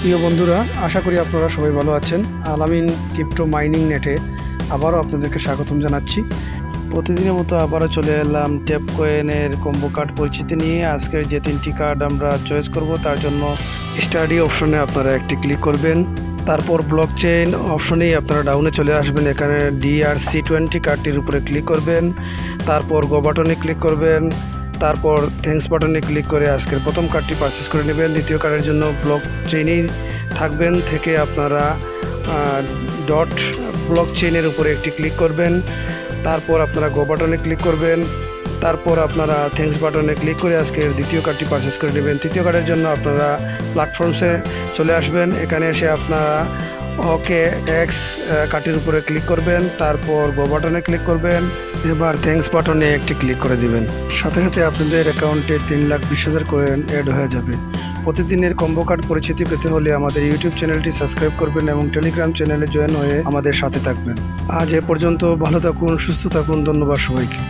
প্রিয় বন্ধুরা, আশা করি আপনারা সবাই ভালো আছেন। আলামিন ক্রিপ্টো মাইনিং নেটে আবারও আপনাদেরকে স্বাগতম জানাচ্ছি। প্রতিদিনের মতো আবারও চলে এলাম ট্যাপ কয়েনের কম্বো কার্ড পরিচিতি নিয়ে। আজকের যে তিনটি কার্ড আমরা চয়েস করব, তার জন্য স্টাডি অপশনে আপনারা একটি ক্লিক করবেন। তারপর ব্লক চেইন অপশনেই আপনারা ডাউনে চলে আসবেন। এখানে ডিআরসি টোয়েন্টি কার্ডটির উপরে ক্লিক করবেন। তারপর গো বাটনে ক্লিক করবেন। তারপর থ্যাঙ্কস বাটনে ক্লিক করে আজকের প্রথম কার্ডটি পারচেস করে নেবেন। দ্বিতীয় কার্ডের জন্য ব্লক চেইনেই থাকবেন। থেকে আপনারা ডট ব্লক চেইনের উপরে একটি ক্লিক করবেন। তারপর আপনারা গো বাটনে ক্লিক করবেন। তারপর আপনারা থ্যাঙ্কস বাটনে ক্লিক করে আজকের দ্বিতীয় কার্ডটি পারচেস করে নেবেন। তৃতীয় কার্ডের জন্য আপনারা প্ল্যাটফর্মসে চলে আসবেন। এখানে এসে আপনারা ওকে এক্স কার্ডটির উপরে ক্লিক করবেন, তারপর গো বাটনে ক্লিক করবেন, এবার থ্যাঙ্কস বাটনে একটি ক্লিক করে দিবেন। সাথে সাথে আপনাদের অ্যাকাউন্টে তিন লাখ বিশ হাজার কয়েন অ্যাড হয়ে যাবে। প্রতিদিনের কম্বো কার্ড পরিচিতি পেতে হলে আমাদের ইউটিউব চ্যানেলটি সাবস্ক্রাইব করবেন এবং টেলিগ্রাম চ্যানেলে জয়েন হয়ে আমাদের সাথে থাকবেন। আজ এ পর্যন্ত ভালো থাকুন, সুস্থ থাকুন, ধন্যবাদ সবাইকে।